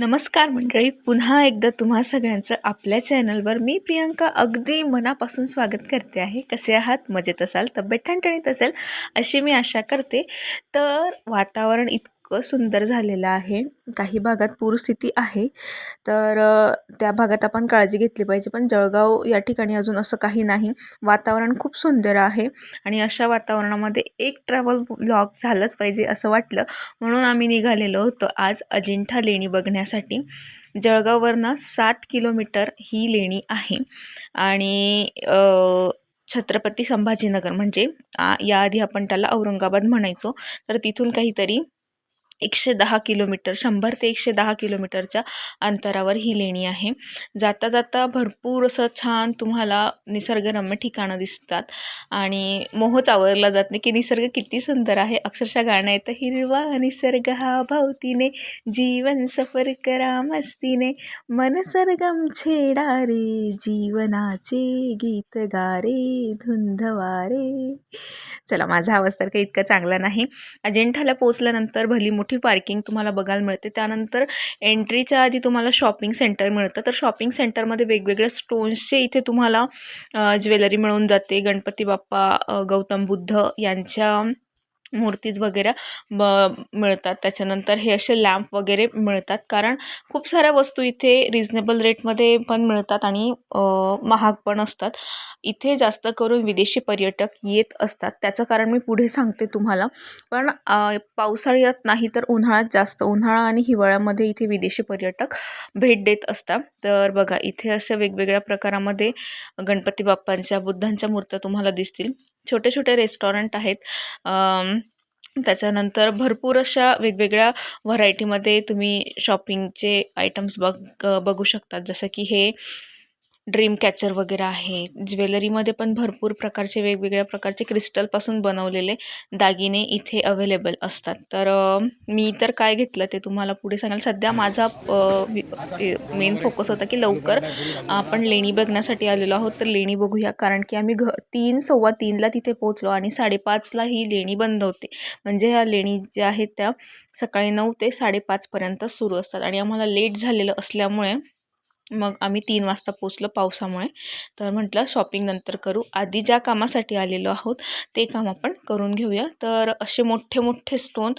नमस्कार मंडळी पुन्हा एकदा तुम्हा सगळ्यांचं आपल्या चॅनलवर मी प्रियांका अगदी मनापासून स्वागत करते आहे. कसे आहात? मजेत असाल? तब्येत ठणठणीत असेल? अशी मी आशा करते. तर वातावरण इतकं इतकं सुंदर झालेलं आहे. काही भागात पूरस्थिती आहे. तर त्या भागात आपण काळजी घेतली पाहिजे. पण जळगाव या ठिकाणी अजून असं काही नाही. वातावरण खूप सुंदर आहे. आणि अशा वातावरणामध्ये एक ट्रॅव्हल ब्लॉग झालंच पाहिजे असं वाटलं. म्हणून आम्ही निघालेलो होतो आज अजिंठा लेणी बघण्यासाठी. जळगाववरनं साठ किलोमीटर ही लेणी आहे. आणि छत्रपती संभाजीनगर म्हणजे आ, याआधी आपण त्याला औरंगाबाद म्हणायचो. तर तिथून काहीतरी एकशे दहा किलोमीटर शंभर ते एकशे दहा किलोमीटरच्या अंतरावर ही लेणी आहे. जाता जाता भरपूर असं छान तुम्हाला निसर्गरम्य ठिकाणं दिसतात. आणि मोहच आवरला जात नाही की निसर्ग किती सुंदर आहे. अक्षरशः गाणं येतं हिरवा निसर्ग हा भावतीने जीवन सफर करा मस्तीने. मनसर्गम छेडा रे जीवनाचे गीत गारे धुंधवारे चला माझा आवाज तर काही इतका चांगला नाही. अजिंठाला पोचल्यानंतर भली मोठी पार्किंग तुम्हाला बघायला मिळते. त्यानंतर एंट्रीच्या आधी तुम्हाला शॉपिंग सेंटर मिळतं. तर शॉपिंग सेंटरमध्ये वेगवेगळ्या स्टोन्सचे इथे तुम्हाला ज्वेलरी मिळून जाते. गणपती बाप्पा गौतम बुद्ध यांच्या मूर्तीज वगैरे ब मिळतात. त्याच्यानंतर हे असे लॅम्प वगैरे मिळतात. कारण खूप साऱ्या वस्तू इथे रिजनेबल रेटमध्ये पण मिळतात आणि महाग पण असतात. इथे जास्त करून विदेशी पर्यटक येत असतात. त्याचं कारण मी पुढे सांगते तुम्हाला. पण पावसाळ्यात नाही तर उन्हाळ्यात जास्त. उन्हाळा आणि हिवाळ्यामध्ये इथे विदेशी पर्यटक भेट देत असतात. तर बघा इथे असं वेगवेगळ्या प्रकारामध्ये गणपती बाप्पांच्या बुद्धांच्या मूर्त्या तुम्हाला दिसतील. छोटे छोटे रेस्टॉरंट आहेत त्याच्यानंतर भरपूर अशा वेगवेगळ्या व्हरायटीमध्ये तुम्ही शॉपिंगचे आयटम्स बघ बघू शकतात. जसं की हे ड्रीम कॅचर वगैरे आहे. ज्वेलरीमध्ये पण भरपूर प्रकारचे वेगवेगळ्या प्रकारचे क्रिस्टलपासून बनवलेले दागिने इथे अवेलेबल असतात. तर मी तर काय घेतलं ते तुम्हाला पुढे सांगाल. सध्या माझा मेन फोकस होता की लवकर आपण लेणी बघण्यासाठी आलेलो आहोत. तर लेणी बघूया. कारण की आम्ही घ तीन सव्वा तीनला तिथे पोहोचलो आणि साडेपाचला ही लेणी बंद होते. म्हणजे ह्या लेणी ज्या आहेत त्या सकाळी नऊ ते साडेपाचपर्यंत सुरू असतात. आणि आम्हाला लेट झालेलं असल्यामुळे मग आम्ही तीन वाजता पोचलो पावसामुळे. तर म्हटलं शॉपिंग नंतर करू. आधी ज्या कामासाठी आलेलो आहोत ते काम आपण करून घेऊया. तर असे मोठे मोठे स्टोन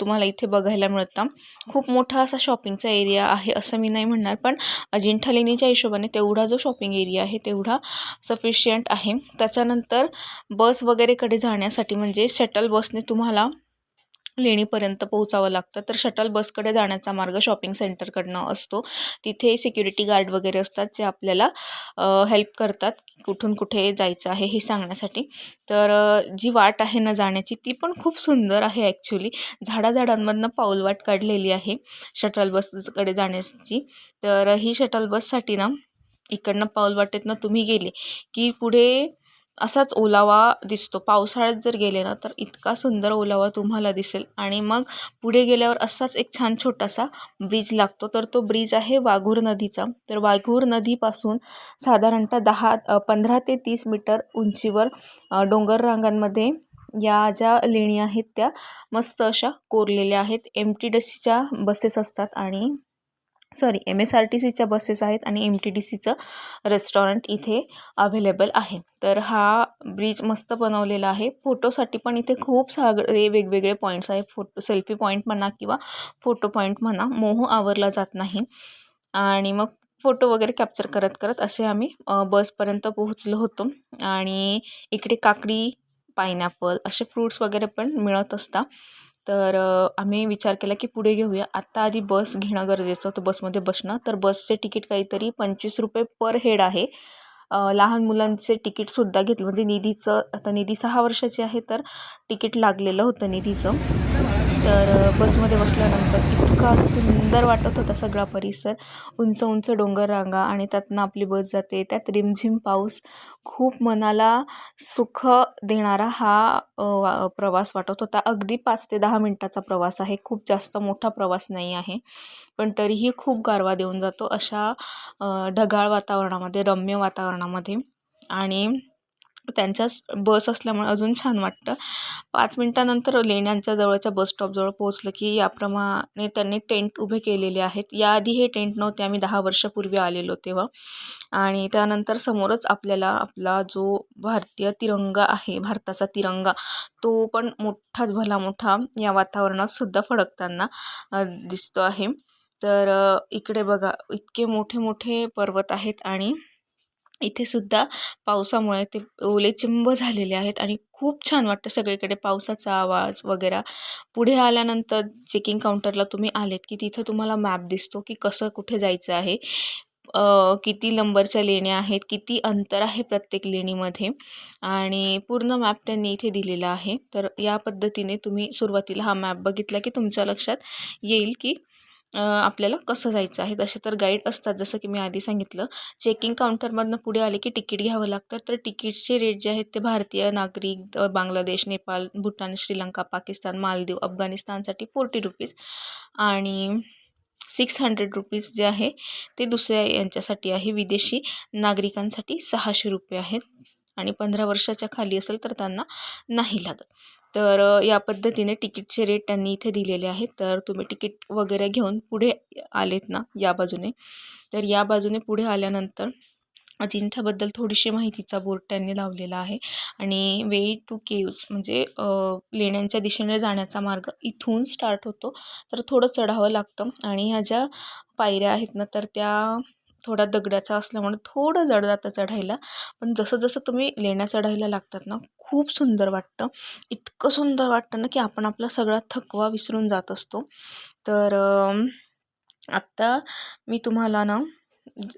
तुम्हाला इथे बघायला मिळतात. खूप मोठा असा शॉपिंगचा एरिया आहे असं मी नाही म्हणणार. पण अजिंठा लेणीच्या हिशोबाने तेवढा जो शॉपिंग एरिया आहे तेवढा सफिशियंट आहे. त्याच्यानंतर बस वगैरेकडे जाण्यासाठी म्हणजे शटल बसने तुम्हाला लेणीपर्यंत पोहोचावं लागतं. तर शटल बसकडे जाण्याचा मार्ग शॉपिंग सेंटरकडनं असतो. तिथे सिक्युरिटी गार्ड वगैरे असतात जे आपल्याला हेल्प करतात कुठून कुठे जायचं आहे हे सांगण्यासाठी. तर जी वाट आहे ना जाण्याची ती पण खूप सुंदर आहे ॲक्च्युली झाडाझाडांमधनं पाऊलवाट काढलेली आहे शटल बसकडे जाण्याची. तर ही शटल बससाठी ना इकडनं पाऊलवाटेतनं तुम्ही गेले की पुढे असाच ओलावा दिसतो. पावसाळ्यात जर गेले ना तर इतका सुंदर ओलावा तुम्हाला दिसेल. आणि मग पुढे गेल्यावर असाच एक छान छोटासा ब्रिज लागतो. तर तो ब्रिज आहे वाघूर नदीचा. तर वाघूर नदीपासून साधारणतः दहा पंधरा ते तीस मीटर उंचीवर डोंगर रांगांमध्ये या ज्या लेणी आहेत त्या मस्त अशा कोरलेल्या आहेत. एम टी डसीच्या सीच्या बसेस असतात आणि sorry M S R T सीच्या बसेस आहेत आणि एम टी डी सीचं रेस्टॉरंट इथे अवेलेबल आहे. तर हा ब्रिज मस्त बनवलेला आहे. फोटोसाठी पण इथे खूप सागळे वेगवेगळे पॉईंट्स आहे फोटो सेल्फी पॉईंट म्हणा किंवा फोटो पॉईंट म्हणा मोह आवरला जात नाही. आणि मग फोटो वगैरे कॅप्चर करत करत असे आम्ही बसपर्यंत पोहोचलो होतो. आणि इकडे काकडी पायनॅपल असे फ्रूट्स वगैरे पण मिळत असतात. तर आम्ही विचार केला की पुढे घेऊया. आत्ता आधी बस घेणं गरजेचं होतं बसमध्ये बसणं. तर बसचे तिकीट काहीतरी पंचवीस रुपये पर हेड आहे. लहान मुलांचे तिकीटसुद्धा घेतलं. म्हणजे निधीचं आता निधी सहा वर्षाची आहे तर तिकीट लागलेलं होतं निधीचं. तर बसमध्ये बसल्यानंतर इतका सुंदर वाटत होता सगळा परिसर. उंच उंच डोंगर रांगा आणि त्यातनं आपली बस जाते. त्यात रिमझिम पाऊस खूप मनाला सुख देणारा हा वा प्रवास वाटत होता. अगदी पाच ते दहा मिनटाचा प्रवास आहे. खूप जास्त मोठा प्रवास नाही आहे. पण तरीही खूप गारवा देऊन जातो अशा ढगाळ वातावरणामध्ये रम्य वातावरणामध्ये. आणि त्यांच्याच बस असल्यामुळे अजून छान वाटतं. पाच मिनटानंतर लेण्यांच्या जवळच्या बस स्टॉपजवळ पोहोचलं की याप्रमाणे त्यांनी टेंट उभे केलेले आहेत. याआधी हे टेंट नव्हते. आम्ही दहा वर्षापूर्वी आलेलो तेव्हा. आणि त्यानंतर समोरच आपल्याला आपला जो भारतीय तिरंगा आहे भारताचा तिरंगा तो पण मोठाच भला मोठा या वातावरणात सुद्धा फडकताना दिसतो आहे. तर इकडे बघा इतके मोठे मोठे पर्वत आहेत आणि इथे सुद्धा पावसामुळे ते ओलेचिंब झालेले आहेत आणि खूप छान वाटतं सगळीकडे पावसाचा आवाज वगैरे. पुढे आल्यानंतर चेकिंग काउंटरला तुम्ही आलेत की तिथं तुम्हाला मॅप दिसतो की कसं कुठे जायचं आहे. किती नंबरच्या लेण्या आहेत किती अंतर आहे प्रत्येक लेणीमध्ये आणि पूर्ण मॅप त्यांनी इथे दिलेला आहे. तर या पद्धतीने तुम्ही सुरुवातीला हा मॅप बघितला की तुमच्या लक्षात येईल की आपल्याला कसं जायचं आहे? तसे तर गाईड असतात जसं की मी आधी सांगितलं. चेकिंग काउंटरमधनं पुढे आले की तिकीट घ्यावं लागतं. तर तिकीटचे रेट जे आहेत ते भारतीय नागरिक बांगलादेश नेपाल भूटान श्रीलंका पाकिस्तान मालदीव अफगाणिस्तानसाठी फोर्टी रुपीज आणि सिक्स हंड्रेड रुपीज जे आहे ते दुसऱ्या यांच्यासाठी आहे. विदेशी नागरिकांसाठी सहाशे रुपये आहेत आणि पंधरा वर्षाच्या खाली असेल तर त्यांना नाही लागत. तर या पद्धतीने तिकीटचे रेट त्यांनी इथे दिलेले आहेत. तर तुम्ही तिकीट वगैरे घेऊन पुढे आलेत ना या बाजूने. तर या बाजूने पुढे आल्यानंतर अजिंठ्याबद्दल थोडीशी माहितीचा बोर्ड त्यांनी लावलेला आहे. आणि वे टू केव्ज म्हणजे लेण्यांच्या दिशेने जाण्याचा मार्ग इथून स्टार्ट होतो. तर थोडं चढावं लागतं. आणि ह्या ज्या पायऱ्या आहेत ना तर त्या थोडा दगडाचा असल्यामुळे थोडं जड जातं चढायला. पण जसं जसं तुम्ही लेण्या चढायला लागतात ना खूप सुंदर वाटतं. इतकं सुंदर वाटतं ना की आपण आपला सगळा थकवा विसरून जात असतो. तर आत्ता मी तुम्हाला ना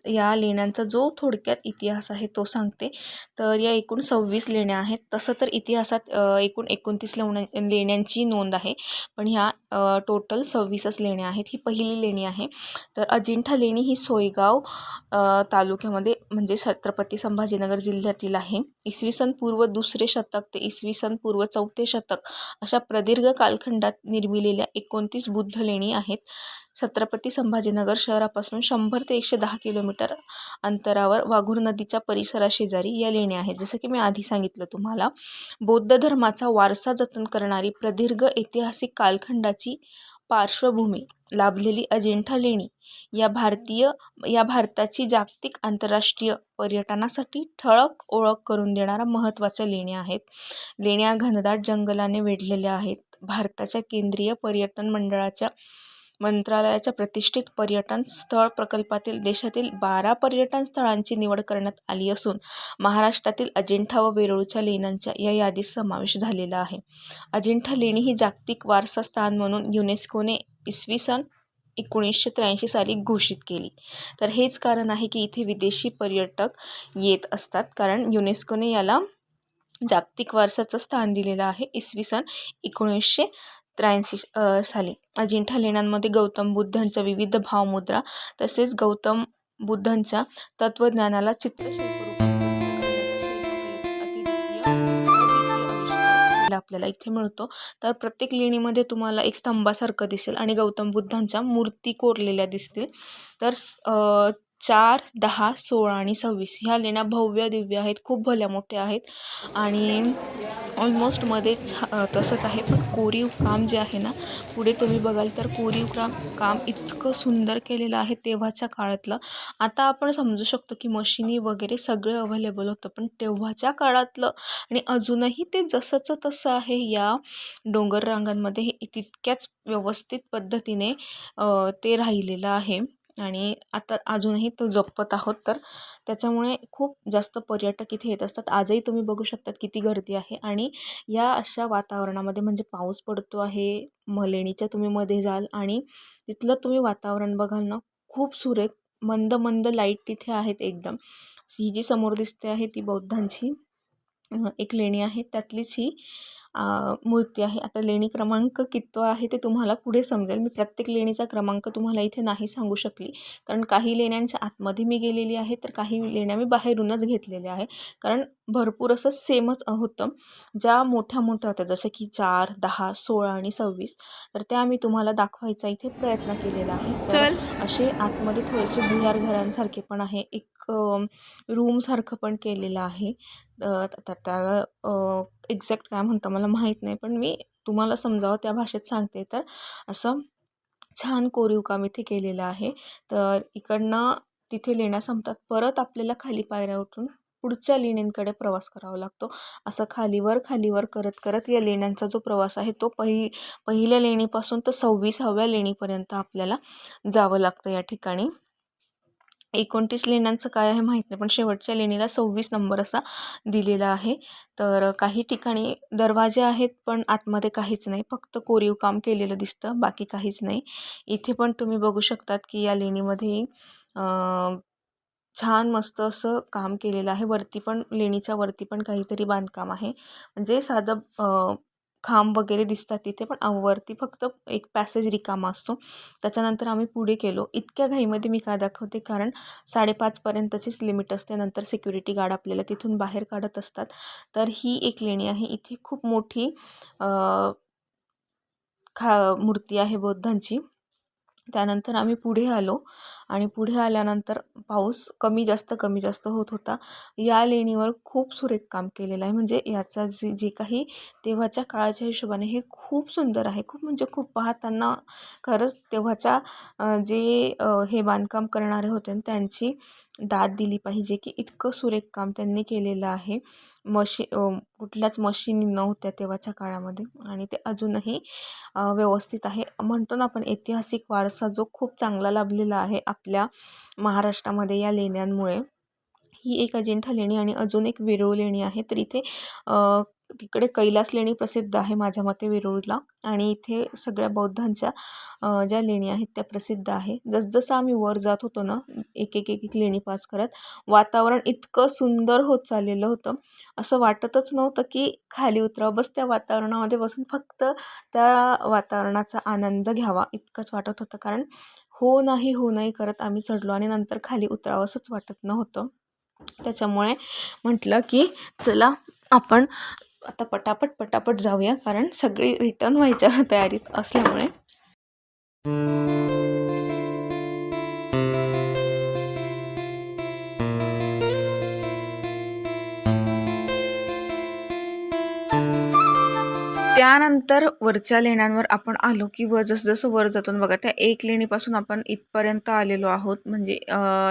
या लेण्यांचा जो थोडक्यात इतिहास आहे तो सांगते. तर या एकूण सव्वीस लेण्या आहेत. तसं तर इतिहासात एकूण एकोणतीस लेण्या लेण्यांची नोंद आहे. पण ह्या टोटल सव्वीसच लेण्या आहेत. ही पहिली लेणी आहे. तर अजिंठा लेणी ही सोयगाव तालुक्यामध्ये म्हणजे छत्रपती संभाजीनगर जिल्ह्यातील आहे. इसवी सन पूर्व दुसरे शतक ते इसवी सन पूर्व चौथे शतक अशा प्रदीर्घ कालखंडात निर्मिलेल्या एकोणतीस बुद्ध लेणी आहेत. छत्रपती संभाजीनगर शहरापासून शंभर ते एकशे दहा किलोमीटर अंतरावर वाघूर नदीच्या परिसराशेजारी या लेण्या आहेत. जसं की मी आधी सांगितलं तुम्हाला बौद्ध धर्माचा वारसा जतन करणारी प्रदीर्घ ऐतिहासिक कालखंडाची पार्श्वभूमी लाभलेली अजिंठा लेणी या भारतीय या भारताची जागतिक आंतरराष्ट्रीय पर्यटनासाठी ठळक ओळख करून देणाऱ्या महत्त्वाच्या लेण्या आहेत. लेण्या घनदाट जंगलाने वेढलेल्या आहेत. भारताच्या केंद्रीय पर्यटन मंडळाच्या मंत्रालयाच्या प्रतिष्ठित पर्यटन स्थळ प्रकल्पातील देशातील बारा पर्यटन स्थळांची निवड करण्यात आली असून महाराष्ट्रातील अजिंठा व वेरूळच्या लेण्यांच्या या यादीत समावेश झालेला आहे. अजिंठा लेणी ही जागतिक वारसा स्थान म्हणून युनेस्कोने इसवी सन एकोणीसशे त्र्याऐंशी साली घोषित केली. तर हेच कारण आहे की इथे विदेशी पर्यटक येत असतात कारण युनेस्कोने याला जागतिक वारसाचं स्थान दिलेलं आहे. इसवी सन एकोणीसशे त्र्याऐंशी साली अजिंठा लेण्यांमध्ये गौतम बुद्धांच्या विविध भावमुद्रा तसेच गौतम बुद्धांच्या तत्त्वज्ञानाला चित्रशिल्प आपल्याला इथे मिळतो तर प्रत्येक लेणीमध्ये तुम्हाला एक स्तंभासारखं दिसेल आणि गौतम बुद्धांच्या मूर्ती कोरलेल्या दिसतील तर चार दहा सोळा आणि सव्वीस ह्या लेण्या भव्य दिव्य आहेत खूप भल्या मोठ्या आहेत. आणि ऑलमोस्टमध्ये छा तसंच आहे पण कोरीव काम जे आहे ना पुढे तुम्ही बघाल तर कोरीव काम काम इतकं सुंदर केलेलं आहे तेव्हाच्या काळातलं. आता आपण समजू शकतो की मशिनी वगैरे सगळं अवेलेबल होतं पण तेव्हाच्या काळातलं आणि अजूनही ते जसंचं तसं आहे या डोंगर रांगांमध्ये हे तितक्याच व्यवस्थित पद्धतीने ते राहिलेलं आहे. आणि आता अजूनही तो जपत आहोत. तर त्याच्यामुळे खूप जास्त पर्यटक इथे येत असतात. आजही तुम्ही बघू शकतात किती गर्दी आहे. आणि या अशा वातावरणामध्ये म्हणजे पाऊस पडतो आहे मलेणीच्या तुम्ही मध्ये जाल आणि तिथलं तुम्ही वातावरण बघाल ना खूप सुरेख मंद मंद लाइट तिथे आहेत एकदम. ही जी समोर दिसते आहे ती बौद्धांची एक लेणी आहे. त्यातलीच ही मूर्ती आहे. आता लेणी क्रमांक कितवा आहे ते तुम्हाला पुढे समजेल. मी प्रत्येक लेणीचा क्रमांक तुम्हाला इथे नाही सांगू शकली. कारण काही लेण्यांच्या आतमध्ये मी गेलेली आहे तर काही लेण्या मी बाहेरूनच घेतलेल्या आहे. कारण भरपूर असं सेमच होतं. ज्या मोठ्या मोठ्या होत्या जसं की चार दहा सोळा आणि सव्वीस तर त्या मी तुम्हाला दाखवायचा इथे प्रयत्न केलेला आहे. तर असे आतमध्ये थोडेसे भुयार घरांसारखे पण आहे. एक रूमसारखं पण केलेलं आहे. तर त्याला एक्झॅक्ट काय म्हणतं मला माहीत नाही पण मी तुम्हाला समजावं त्या भाषेत सांगते. तर असं छान कोरीव काम इथे केलेलं आहे. तर इकडनं तिथे लेण्या संपतात. परत आपल्याला खाली पायऱ्या उठून पुढच्या लेण्यांकडे प्रवास करावा लागतो. असं खालीवर खालीवर करत करत या लेण्यांचा जो प्रवास आहे तो पहि पहिल्या लेणीपासून तर सव्वीसाव्या लेणीपर्यंत आपल्याला जावं लागतं या ठिकाणी. एकोणतीस लेण्यांचं काय आहे माहीत नाही पण शेवटच्या लेणीला सव्वीस नंबर असा दिलेला आहे. तर काही ठिकाणी दरवाजे आहेत पण आतमध्ये काहीच नाही. फक्त कोरीव काम केलेलं दिसतं बाकी काहीच नाही. इथे पण तुम्ही बघू शकतात की या लेणीमध्ये छान मस्त असं काम केलेलं आहे. वरती पण लेणीच्या वरती पण काहीतरी बांधकाम आहे. म्हणजे साधं खांब वगैरे दिसतात तिथे पण वरती फक्त एक पॅसेज रिकामा असतो. त्याच्यानंतर आम्ही पुढे केलो. इतक्या घाईमध्ये मी का दाखवते? कारण साडेपाचपर्यंतचीच लिमिट असते. नंतर सिक्युरिटी गार्ड आपल्याला तिथून बाहेर काढत असतात. तर ही एक लेणी आहे. इथे खूप मोठी खा मूर्ती आहे बौद्धांची. त्यानंतर आम्ही पुढे आलो आणि पुढे आल्यानंतर पाऊस कमी जास्त कमी जास्त होत होता. या लेणीवर खूप सुरेख काम केलेलं आहे. म्हणजे याचा जी जे काही तेव्हाच्या काळाच्या हिशोबाने हे खूप सुंदर आहे. खूप म्हणजे खूप पाहताना खरंच तेव्हाच्या जे हे बांधकाम करणारे होते त्यांची दाद दिली पाहिजे की इतकं सुरेख काम त्यांनी केलेलं आहे. मशी कुठल्याच मशीनी नव्हत्या तेव्हाच्या काळामध्ये. आणि ते अजूनही व्यवस्थित आहे. म्हणतो ना आपण ऐतिहासिक वारसा जो खूप चांगला लाभलेला आहे आपल्या महाराष्ट्रामध्ये या लेण्यांमुळे. ही एक अजिंठा लेणी आणि अजून एक वेरूळ लेणी आहे. तर इथे तिकडे कैलास लेणी प्रसिद्ध आहे माझ्या मते वेरूळला. आणि इथे सगळ्या बौद्धांच्या ज्या लेणी आहेत त्या प्रसिद्ध आहे. जसजसं आम्ही वर जात होतो ना एक एक एक लेणी पास करत वातावरण इतकं सुंदर होत चाललेलं होतं. असं वाटतच नव्हतं की खाली उतरावं. बस त्या वातावरणामध्ये बसून फक्त त्या वातावरणाचा आनंद घ्यावा इतकंच वाटत होतं. कारण हो नाही हो नाही करत आम्ही चढलो आणि नंतर खाली उतरावंसंच वाटत नव्हतं. त्याच्यामुळे म्हटलं की चला आपण आता पटापट पटापट जाऊया कारण सगळी रिटर्न व्हायच्या तयारीत असल्यामुळे. त्यानंतर वरच्या लेण्यांवर आपण आलो की वर जसं जसं वर जातो बघा त्या एक लेणीपासून आपण इथपर्यंत आलेलो आहोत. म्हणजे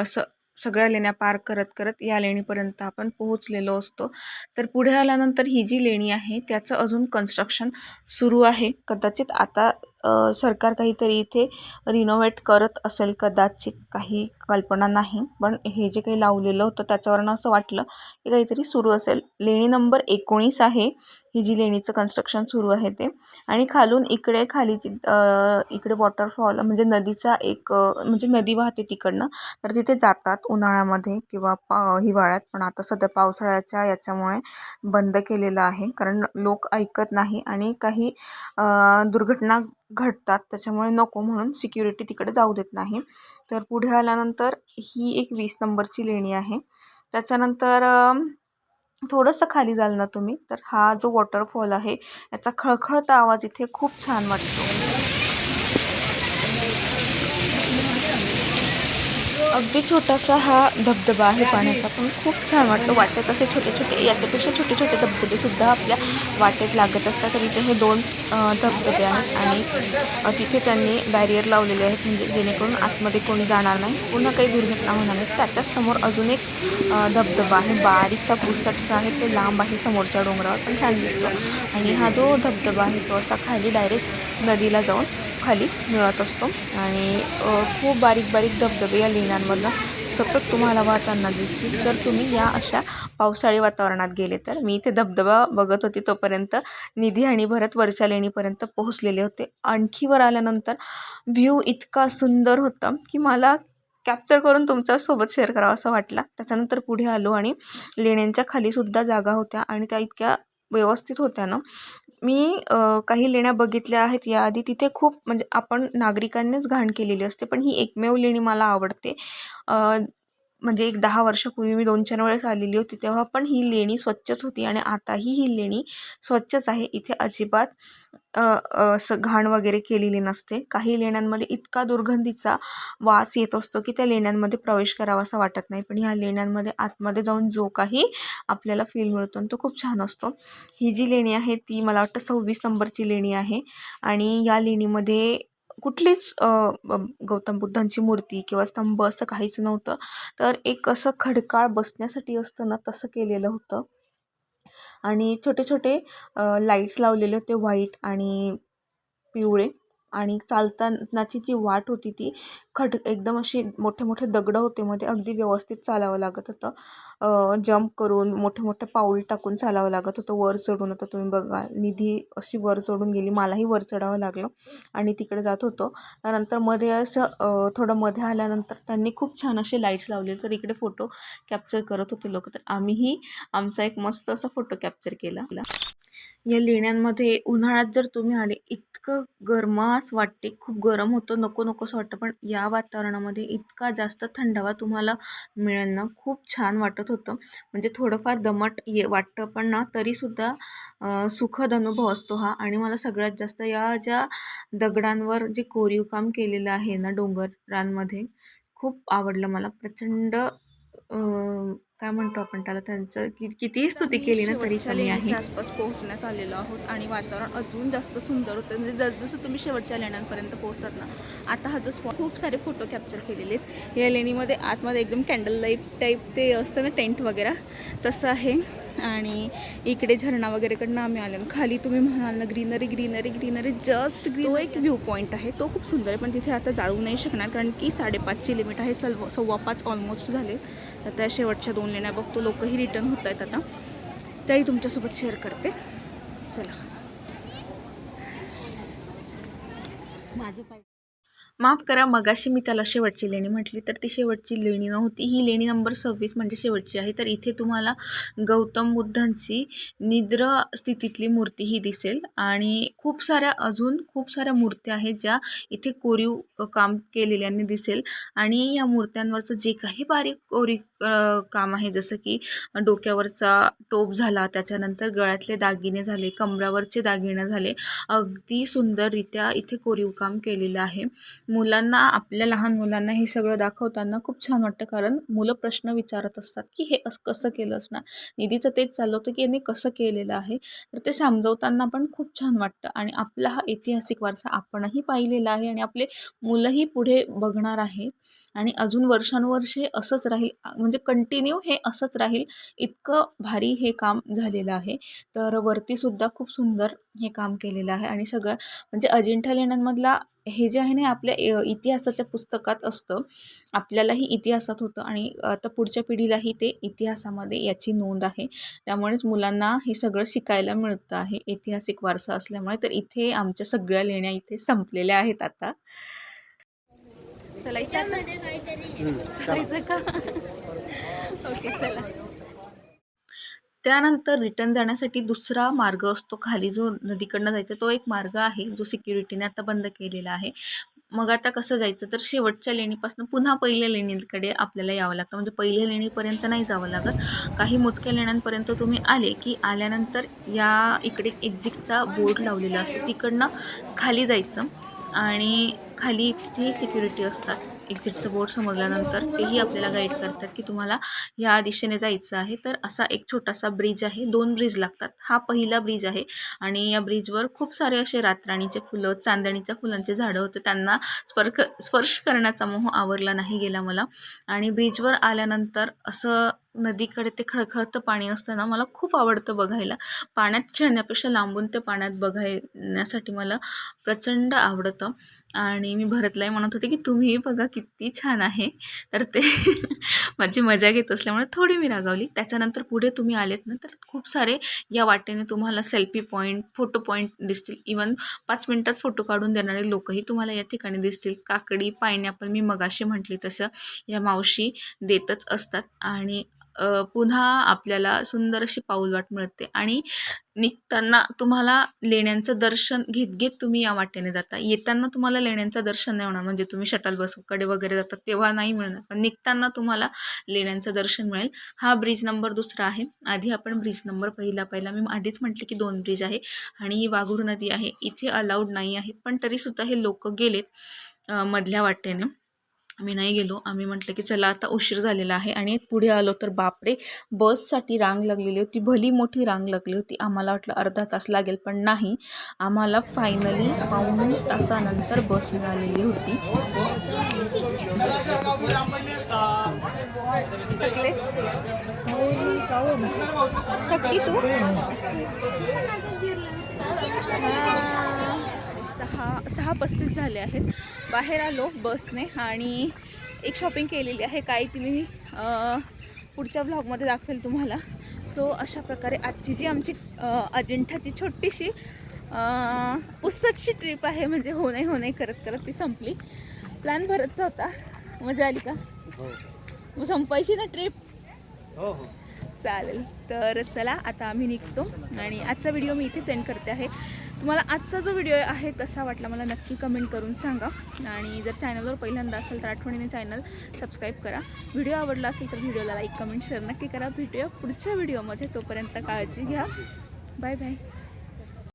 असं सगळ्या लेण्या पार करत करत या लेणीपर्यंत आपण पोहोचलेलो असतो. तर पुढे आल्यानंतर ही जी लेणी आहे त्याचं अजून कन्स्ट्रक्शन सुरू आहे. कदाचित आता सरकार काहीतरी इथे रिनोव्हेट करत असेल कदाचित काही कल्पना नाही पण हे जे काही लावलेलं होतं त्याच्यावरनं असं वाटलं की काहीतरी सुरू असेल. लेणी नंबर एकोणीस आहे. ही जी लेणीचं कन्स्ट्रक्शन सुरू आहे ते. आणि खालून इकडे खालीची इकडे वॉटरफॉल म्हणजे नदीचा एक म्हणजे नदी वाहते तिकडनं. तर तिथे जातात उन्हाळ्यामध्ये किंवा पा हिवाळ्यात पण आता सध्या पावसाळ्याच्या याच्यामुळे बंद केलेलं आहे. कारण लोक ऐकत नाही आणि काही दुर्घटना घडतात त्याच्यामुळे नको म्हणून सिक्युरिटी तिकडे जाऊ देत नाही. तर पुढे आल्यानंतर ही एक वीस नंबरची लेणी आहे. त्याच्यानंतर थोडंसं खाली जाल ना तुम्ही? तर हा जो वॉटरफॉल आहे याचा खळखळता आवाज इथे खूप छान वाटतो. अगदी छोटासा हा धबधबा आहे पाण्याचा. पण खूप छान वाटतो वाटेत असे छोटे छोटे याच्यापेक्षा छोटे छोटे धबधबेसुद्धा आपल्या वाटेत लागत असतात. तर इथे हे दोन धबधबे आहेत आणि तिथे त्यांनी बॅरियर लावलेले आहेत. म्हणजे जेणेकरून आतमध्ये कोणी जाणार नाही पुन्हा काही दुर्घटना होणार नाही त्याच्याच समोर अजून एक धबधबा आहे. बारीकसा पुसटसा आहे. तो लांब आहे समोरच्या डोंगरावर. पण छान दिसतो. आणि हा जो धबधबा आहे तो असा खाली डायरेक्ट नदीला जाऊन खाली मिळत असतो. आणि खूप बारीक बारीक धबधबे या लेण्यांमधनं सतत तुम्हाला वाहताना दिसतील. जर तुम्ही या अशा पावसाळी वातावरणात गेले तर मी इथे धबधबा बघत होती तोपर्यंत निधी आणि भरत वरच्या लेणीपर्यंत पोहोचलेले होते. आणखी वर आल्यानंतर व्ह्यू इतका सुंदर होता की मला कॅप्चर करून तुमच्यासोबत शेअर करावं असं वाटला. त्याच्यानंतर पुढे आलो आणि लेण्यांच्या खालीसुद्धा जागा होत्या आणि त्या इतक्या व्यवस्थित होत्या ना मी काही लेण्या बघितल्या आहेत याआधी. तिथे खूप म्हणजे आपण नागरिकांनीच घाण केलेली असते पण ही एकमेव लेणी मला आवडते. म्हणजे एक दहा वर्षापूर्वी मी दोन चार वेळेस आलेली होती तेव्हा पण ही लेणी स्वच्छच होती आणि आताही ही लेणी स्वच्छच आहे. इथे अजिबात असं घाण वगैरे केलेली नसते. काही लेण्यांमध्ये इतका दुर्गंधीचा वास येत असतो की त्या लेण्यांमध्ये प्रवेश करावासा वाटत नाही. पण ह्या लेण्यांमध्ये आतमध्ये जाऊन जो काही आपल्याला फील मिळतो आणि तो खूप छान असतो. ही जी लेणी आहे ती मला वाटतं सव्वीस नंबरची लेणी आहे आणि या लेणीमध्ये कुठलीच गौतम बुद्धांची मूर्ती किंवा स्तंभ असं काहीच नव्हतं. तर एक असं खडकाळ बसण्यासाठी असतं ना तसं केलेलं होतं. आणि छोटे छोटे लाईट्स लावलेले होते व्हाईट आणि पिवळे. आणि चालतानाची जी वाट होती ती खड एकदम अशी मोठे मोठे दगडं होते. मध्ये अगदी व्यवस्थित चालावं लागत होतं. जंप करून मोठे मोठे पाऊल टाकून चालावं लागत होतं. वर चढून आता तुम्ही बघा निधी अशी वर चढून गेली. मलाही वर चढावं लागलं आणि तिकडे जात होतो. त्यानंतरमध्ये असं थोडं मध्ये आल्यानंतर त्यांनी खूप छान असे लाईट्स लावले. तर इकडे फोटो कॅप्चर करत होते लोक. तर आम्हीही आमचा एक मस्त असा फोटो कॅप्चर केला. या लेण्यांमध्ये उन्हाळ्यात जर तुम्ही आले इतकं गरमास वाटते खूप गरम होतं नको नकोसं वाटतं पण या वातावरणामध्ये इतका जास्त थंडावा तुम्हाला मिळेल ना खूप छान वाटत होतं. म्हणजे थोडंफार दमट ये वाटतं पण ना तरीसुद्धा सुखद अनुभव असतो हा. आणि मला सगळ्यात जास्त या ज्या दगडांवर जे कोरीव काम केलेलं आहे ना डोंगरांमध्ये खूप आवडलं मला. प्रचंड काय म्हणतो आपण त्याला त्यांचं कि कितीही स्तुती केली ना तरी कमी आहे. आसपास पोहोचण्यात आलेलो आहोत आणि वातावरण अजून जास्त सुंदर होतं. म्हणजे जस जसं तुम्ही शेवटच्या लेण्यांपर्यंत पोहोचतात ना आता हा जो स्पॉट खूप सारे फोटो कॅप्चर केलेले आहेत. या लेणीमध्ये आतमध्ये एकदम कॅन्डल लाइट टाईप ते असतं ना टेंट वगैरे तसं आहे. आणि इकडे झरणा वगैरेकडनं आम्ही आलो खाली तुम्ही म्हणाल ना greenery greenery greenery just green तो एक व्ह्यू पॉईंट आहे. तो खूप सुंदर आहे पण तिथे आता जाऊ नाही शकणार कारण की साडेपाचची लिमिट आहे सव्वा सव्वा पाच ऑलमोस्ट झाले तर त्या शेवटच्या दोन लेण्या बघतो लोकही रिटर्न होत आहेत आता. त्याही तुमच्यासोबत शेअर करते. चला. माझं पाय माफ करा मगाशी मी त्याला शेवटची लेणी म्हटली तर ती शेवटची लेणी नव्हती. ही लेणी नंबर सव्वीस म्हणजे शेवटची आहे. तर इथे तुम्हाला गौतम बुद्धांची निद्र स्थितीतली मूर्ती ही दिसेल. आणि खूप साऱ्या अजून खूप साऱ्या मूर्त्या आहेत ज्या इथे कोरीव काम केलेल्याने दिसेल. आणि या मूर्त्यांवरचं जे काही बारीक कोरीव काम आहे जसं की डोक्यावरचा टोप झाला त्याच्यानंतर गळ्यातले दागिने झाले कमरावरचे दागिने झाले अगदी सुंदररित्या इथे कोरीव काम केलेलं आहे. मुलांना आपल्या लहान मुलांना हे सगळं दाखवताना खूप छान वाटतं. कारण मुलं प्रश्न विचारत असतात की हे असं कसं केलं असणार? निधीचं तेच चाललं होतं की यांनी कसं केलेलं आहे? तर ते समजवताना पण खूप छान वाटतं. आणि आपला हा ऐतिहासिक वारसा आपणही पाहिलेला आहे आणि आपले मुलंही पुढे बघणार आहे. आणि अजून वर्षानुवर्षे असंच राहील म्हणजे कंटिन्यू हे असंच राहील इतकं भारी हे काम झालेलं आहे. तर वरतीसुद्धा खूप सुंदर हे काम केलेलं आहे आणि सगळं म्हणजे अजिंठा लेण्यांमधला हे जे आहे ना आपल्या इतिहासाच्या पुस्तकात असतं. आपल्यालाही इतिहासात होतं आणि आता पुढच्या पिढीलाही ते इतिहासामध्ये याची नोंद आहे. त्यामुळेच मुलांना हे सगळं शिकायला मिळतं आहे ऐतिहासिक वारसा असल्यामुळे. तर इथे आमच्या सगळ्या लेण्या इथे संपलेल्या आहेत आता. चलायचं का? ओके चला. त्यानंतर रिटर्न जाण्यासाठी दुसरा मार्ग असतो खाली जो नदीकडनं जायचा तो एक मार्ग आहे जो सिक्युरिटीने आता बंद केलेला आहे. मग आता कसं जायचं? तर शेवटच्या लेणीपासून पुन्हा पहिल्या लेणीकडे आपल्याला यावं लागतं. म्हणजे पहिल्या लेणीपर्यंत नाही जावं लागत. काही मोजक्या लेण्यांपर्यंत तुम्ही आले की आल्यानंतर या इकडे एक्झिटचा बोर्ड लावलेला असतो. तिकडनं खाली जायचं. आणि खाली तिथेही सिक्युरिटी असतात. एक्झिटचं बोर्ड समजल्यानंतर तेही आपल्याला गाईड करतात की तुम्हाला या दिशेने जायचं आहे. तर असा एक छोटासा ब्रिज आहे. दोन ब्रिज लागतात. हा पहिला ब्रिज आहे आणि या ब्रिजवर खूप सारे असे रातराणीचे फुलं चांदणीच्या फुलांचे झाडं होते. त्यांना स्पर्श स्पर्श करण्याचा मोह आवरला नाही गेला मला. आणि ब्रिजवर आल्यानंतर असं नदीकडे ते खळखळतं पाणी असतं ना मला खूप आवडतं बघायला. पाण्यात खेळण्यापेक्षा लांबून ते पाण्यात बघायण्यासाठी मला प्रचंड आवडतं. आणि मी भरतलाही म्हणत होते की तुम्ही बघा किती छान आहे. तर ते माझी मजा घेत असल्यामुळे थोडी मी रागावली. त्याच्यानंतर पुढे तुम्ही आलेत ना तर खूप सारे या वाटेने तुम्हाला सेल्फी पॉईंट फोटो पॉईंट दिसतील. इवन पाच मिनटात फोटो काढून देणारे लोकही तुम्हाला या ठिकाणी दिसतील. काकडी पायनॅपल मी मगाशी म्हटली तसं या मावशी देतच असतात. आणि पुन्हा आपल्याला सुंदर अशी पाऊलवाट मिळते आणि निघताना तुम्हाला लेण्यांचं दर्शन घेत घेत तुम्ही या वाटेने जाता. येताना तुम्हाला लेण्यांचं दर्शन नाही होणार. म्हणजे तुम्ही शटल बसकडे वगैरे जातात तेव्हा नाही मिळणार. पण निघताना तुम्हाला लेण्यांचं दर्शन मिळेल. हा ब्रिज नंबर दुसरा आहे. आधी आपण ब्रिज नंबर पहिला पहिला मी आधीच म्हटले की दोन ब्रिज आहे आणि ही वाघूर नदी आहे. इथे अलाउड नाही आहे. पण तरीसुद्धा हे लोक गेलेत मधल्या वाटेने. आम्ही नाही गेलो. आम्ही म्हटलं की चला आता उशीर झालेला आहे आणि पुढे आलो तर बापरे बससाठी रांग लागलेली होती भली मोठी रांग लागली होती. आम्हाला वाटलं अर्धा तास लागेल पण नाही. आम्हाला फायनली पाऊन तासानंतर बस मिळालेली होती. थकली? तू? सहा सहा पस्तीस झाले आहेत. बाहेर आलो बसने आणि एक शॉपिंग केलेली आहे. काही ती मी पुढच्या व्लॉगमध्ये दाखवेल तुम्हाला. सो अशा प्रकारे आजची जी आमची अजिंठाची छोटीशी पुस्तकची ट्रिप आहे. म्हणजे हो नाही हो नाही करत करत ती संपली. प्लॅन भरतचा होता. मजा आली का? मग संपायची ना ट्रिप चालेल. तर चला आता आम्ही निघतो. आणि आजचा व्हिडिओ मी इथेच एंड करते आहे. तुम्हाला आजचा जो व्हिडिओ आहे कसा वाटला मला नक्की कमेंट करून सांगा. आणि जर चॅनलवर पहिल्यांदा असेल तर आठवणीने चॅनल सबस्क्राईब करा. व्हिडिओ आवडला असेल तर व्हिडिओला लाईक कमेंट शेअर नक्की करा. भेटूया पुढच्या व्हिडिओमध्ये तोपर्यंत काळजी घ्या. Bye bye